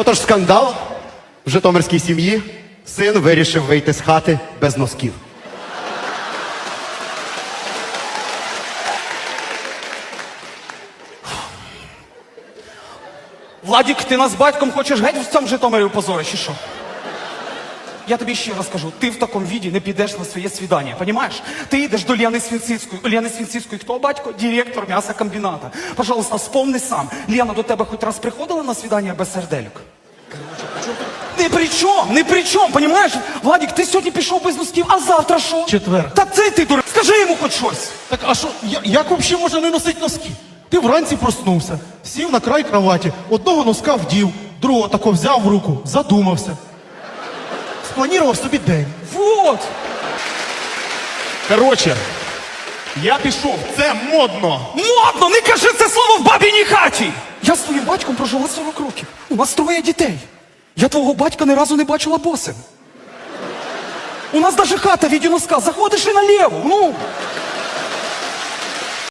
Отож, скандал в Житомирській сім'ї. Син вирішив вийти з хати без носків. Владік, ти нас батьком хочеш геть в цьому Житомирі позориш, чи що? Я тобі ще раз кажу, ти в такому віді не підеш на своє свідання, понімаєш? Ти йдеш до Лени Свінцицької. У Лени Свінцицької хто батько? Директор м'ясокомбіната. Пожалуйста, вспомни сам. Лена до тебе хоч раз приходила на свідання без сердельок? Не при чому, не при чому, понімаєш? Владік, ти сьогодні пішов без носків, а завтра що? Четвер. Та це ти дурак, скажи йому хоч щось. Так а що, я- як взагалі можна не носити носки? Ти вранці проснувся, сів на край кроваті, одного носка вдів, другого тако взяв в руку, задумався. Спланував собі день. Вот. Коротше, я пішов, це модно. Модно, не кажи це слово в бабіній хаті! Я з твоїм батьком прожила 40 років. У нас троє дітей. Я твого батька ні разу не бачила босим. У нас даже хата від носка. Заходиш і наліво. Ну.